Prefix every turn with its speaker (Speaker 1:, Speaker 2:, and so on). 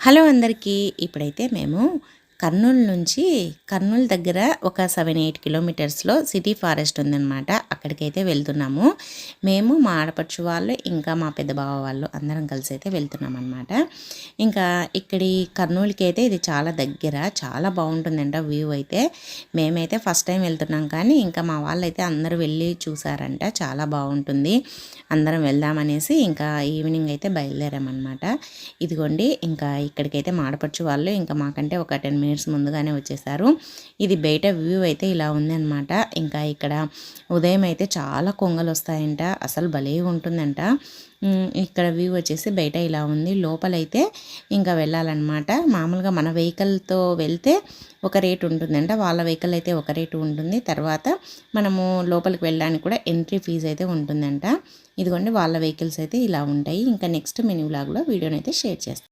Speaker 1: Hello అందరికీ ఇప్పుడైతే మేము కర్నూలు నుంచి కర్నూలు దగ్గర ఒక సెవెన్ ఎయిట్ కిలోమీటర్స్లో సిటీ ఫారెస్ట్ ఉందన్నమాట. అక్కడికైతే వెళ్తున్నాము. మేము మా ఆడపడుచు వాళ్ళు ఇంకా మా పెద్ద బావ వాళ్ళు అందరం కలిసి అయితే వెళ్తున్నాం అనమాట ఇంకా ఇక్కడి కర్నూలుకి అయితే ఇది చాలా దగ్గర చాలా బాగుంటుందంట వ్యూ అయితే. మేమైతే ఫస్ట్ టైం వెళ్తున్నాం కానీ ఇంకా మా వాళ్ళైతే అందరూ వెళ్ళి చూసారంట చాలా బాగుంటుంది. అందరం వెళ్దామనేసి ఇంకా ఈవినింగ్ అయితే బయలుదేరామన్నమాట. ఇదిగోండి ఇంకా ఇక్కడికైతే మాడపడుచు వాళ్ళు ఇంకా మాకంటే ఒక టెన్ మినిట్స్ ముందుగానే వచ్చేసారు. ఇది బయట వ్యూ అయితే ఇలా ఉంది అనమాట ఇంకా ఇక్కడ ఉదయం అయితే చాలా కొంగలు వస్తాయంట అసలు భలే ఉంటుందంట. ఇక్కడ వ్యూ వచ్చేసి బయట ఇలా ఉంది. లోపలైతే ఇంకా వెళ్ళాలన్నమాట. మామూలుగా మన వెహికల్తో వెళ్తే ఒక రేటు ఉంటుందంట. వాళ్ళ వెహికల్ అయితే ఒక రేటు ఉంటుంది. తర్వాత మనము లోపలికి వెళ్ళడానికి కూడా ఎంట్రీ ఫీజు అయితే ఉంటుందంట. ఇదిగోండి వాళ్ళ వెహికల్స్ అయితే ఇలా ఉంటాయి. ఇంకా నెక్స్ట్ మెనీ వ్లాగ్లో వీడియోని అయితే షేర్ చేస్తాను